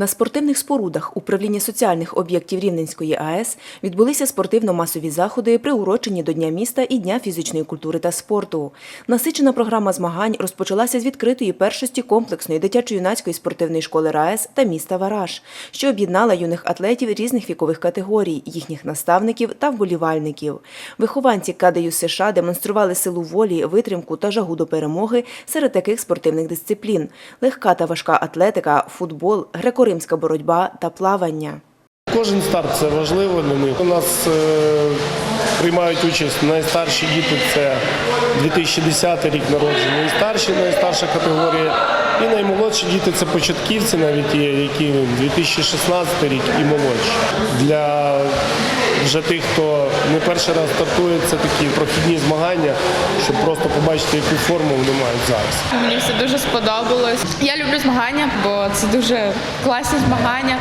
На спортивних спорудах управління соціальних об'єктів Рівненської АЕС відбулися спортивно-масові заходи, приурочені до Дня міста і Дня фізичної культури та спорту. Насичена програма змагань розпочалася з відкритої першості комплексної дитячо-юнацької спортивної школи РаЕС та міста Вараж, що об'єднала юних атлетів різних вікових категорій, їхніх наставників та вболівальників. Вихованці КДЮ США демонстрували силу волі, витримку та жагу до перемоги серед таких спортивних дисциплін: легка та важка атлетика, футбол, греко-римська боротьба та плавання. Кожен старт це важливо для них. У нас е, приймають участь найстарші діти це 2010 рік народження, і старші, найстарша категорія. І наймолодші діти це початківці, навіть є, які 2016 рік і молодші. Для вже тих, хто не перший раз стартує, це такі прохідні змагання, щоб просто побачити, яку форму вони мають зараз. Мені все дуже сподобалось. Я люблю змагання, бо це дуже класні змагання.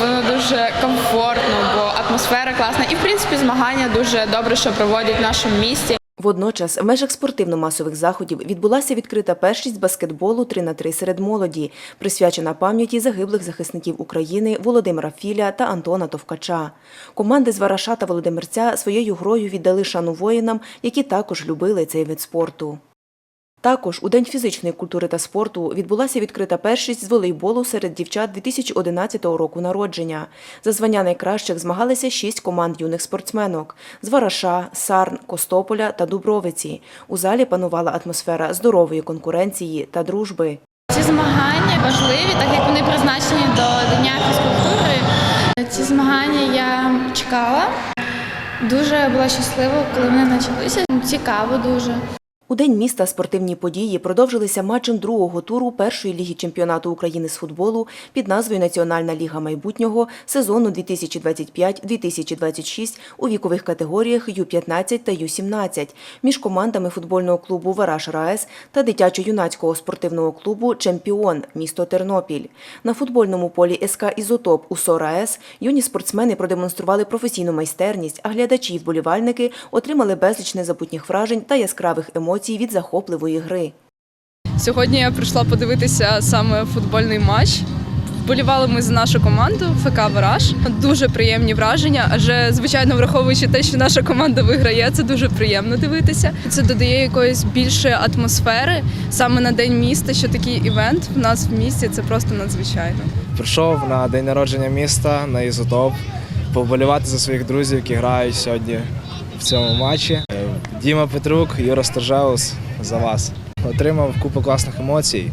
Воно дуже комфортно, бо атмосфера класна. І в принципі змагання дуже добре, що проводять в нашому місті. Водночас, в межах спортивно-масових заходів відбулася відкрита першість баскетболу 3 на 3 серед молоді, присвячена пам'яті загиблих захисників України Володимира Філя та Антона Товкача. Команди з Вараша та Володимирця своєю грою віддали шану воїнам, які також любили цей вид спорту. Також у День фізичної культури та спорту відбулася відкрита першість з волейболу серед дівчат 2011 року народження. За звання найкращих змагалися шість команд юних спортсменок з Вараша, Сарн, Костополя та Дубровиці. У залі панувала атмосфера здорової конкуренції та дружби. Ці змагання важливі, так як вони призначені до Дня фізкультури. Ці змагання я чекала. Дуже була щаслива, коли вони почалися. Цікаво дуже. У День міста спортивні події продовжилися матчем другого туру першої ліги чемпіонату України з футболу під назвою Національна ліга майбутнього сезону 2025-2026 у вікових категоріях Ю-15 та Ю-17 між командами футбольного клубу Вараш РаЕС та дитячо-юнацького спортивного клубу Чемпіон місто Тернопіль. На футбольному полі СК Ізотоп у СОРаЕС юні спортсмени продемонстрували професійну майстерність, а глядачі і вболівальники отримали безліч незабутніх вражень та яскравих емоцій від захопливої гри. Сьогодні я прийшла подивитися саме футбольний матч. Вболівали ми за нашу команду ФК Вараж. Дуже приємні враження. Адже звичайно, враховуючи те, що наша команда виграє, це дуже приємно дивитися. Це додає якоїсь більшої атмосфери саме на день міста. Що такий івент в нас в місті це просто надзвичайно. Прийшов на день народження міста на ізотоп, поболівати за своїх друзів, які грають сьогодні в цьому матчі. Діма Петрук, Юра Стержаус за вас. Отримав купу класних емоцій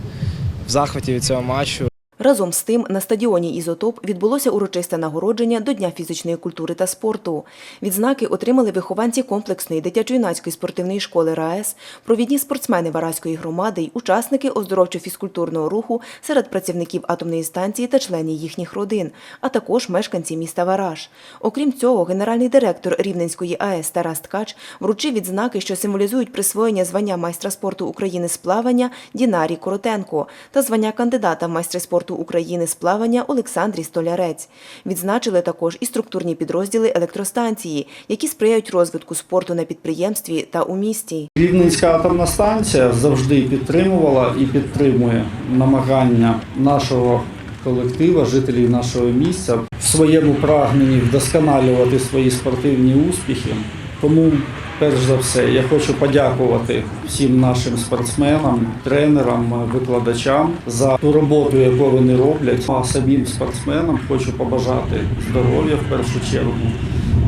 в захваті від цього матчу. Разом з тим на стадіоні Ізотоп відбулося урочисте нагородження до Дня фізичної культури та спорту. Відзнаки отримали вихованці комплексної дитячо-юнацької спортивної школи РаЕС, провідні спортсмени Вараської громади й учасники оздоровчо-фізкультурного руху серед працівників атомної станції та членів їхніх родин, а також мешканці міста Вараж. Окрім цього, генеральний директор Рівненської АЕС Тарас Ткач вручив відзнаки, що символізують присвоєння звання майстра спорту України з плавання Дінарі Коротенко та звання кандидата в майстри спорту України з плавання Олександрі Столярець. Відзначили також і структурні підрозділи електростанції, які сприяють розвитку спорту на підприємстві та у місті. Рівненська атомна станція завжди підтримувала і підтримує намагання нашого колектива, жителів нашого місця в своєму прагненні вдосконалювати свої спортивні успіхи. Тому, перш за все, я хочу подякувати всім нашим спортсменам, тренерам, викладачам за ту роботу, яку вони роблять. А самим спортсменам хочу побажати здоров'я в першу чергу.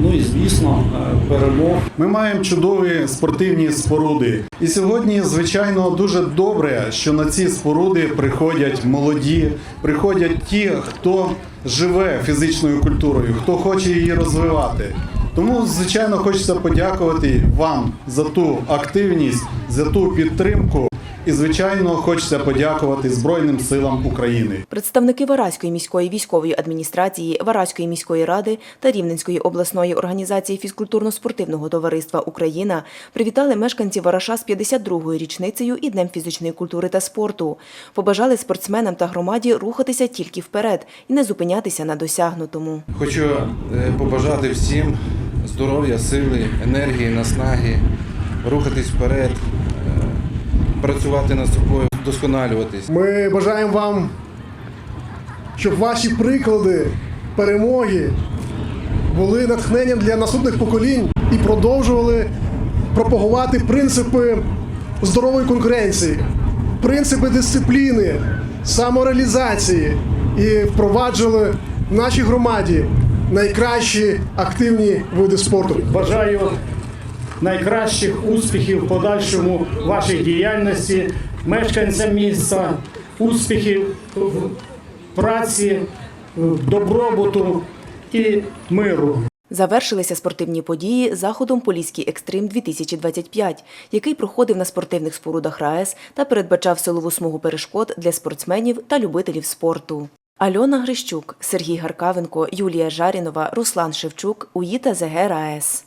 Ну і звісно, е, перемог. Ми маємо чудові спортивні споруди. І сьогодні, звичайно, дуже добре, що на ці споруди приходять молоді, приходять ті, хто живе фізичною культурою, хто хоче її розвивати. Тому, звичайно, хочеться подякувати вам за ту активність, за ту підтримку. І, звичайно, хочеться подякувати Збройним силам України. Представники Вараської міської військової адміністрації, Вараської міської ради та Рівненської обласної організації фізкультурно-спортивного товариства Україна привітали мешканців Вараша з 52-ю річницею і Днем фізичної культури та спорту. Побажали спортсменам та громаді рухатися тільки вперед і не зупинятися на досягнутому. Хочу е, побажати всім здоров'я, сили, енергії, наснаги, рухатись вперед, е, працювати над собою, вдосконалюватись. Ми бажаємо вам щоб ваші приклади перемоги були натхненням для наступних поколінь і продовжували пропагувати принципи здорової конкуренції, принципи дисципліни, самореалізації і впроваджували в нашій громаді найкращі активні види спорту. Бажаю найкращих успіхів в подальшому вашій діяльності, мешканцям міста, успіхів в праці, добробуту і миру. Завершилися спортивні події заходом Поліський екстрим 2025 який проходив на спортивних спорудах РаЕС та передбачав силову смугу перешкод для спортсменів та любителів спорту. Альона Грищук, Сергій Гаркавенко, Юлія Жарінова, Руслан Шевчук, УїТА ЗГ РаЕС.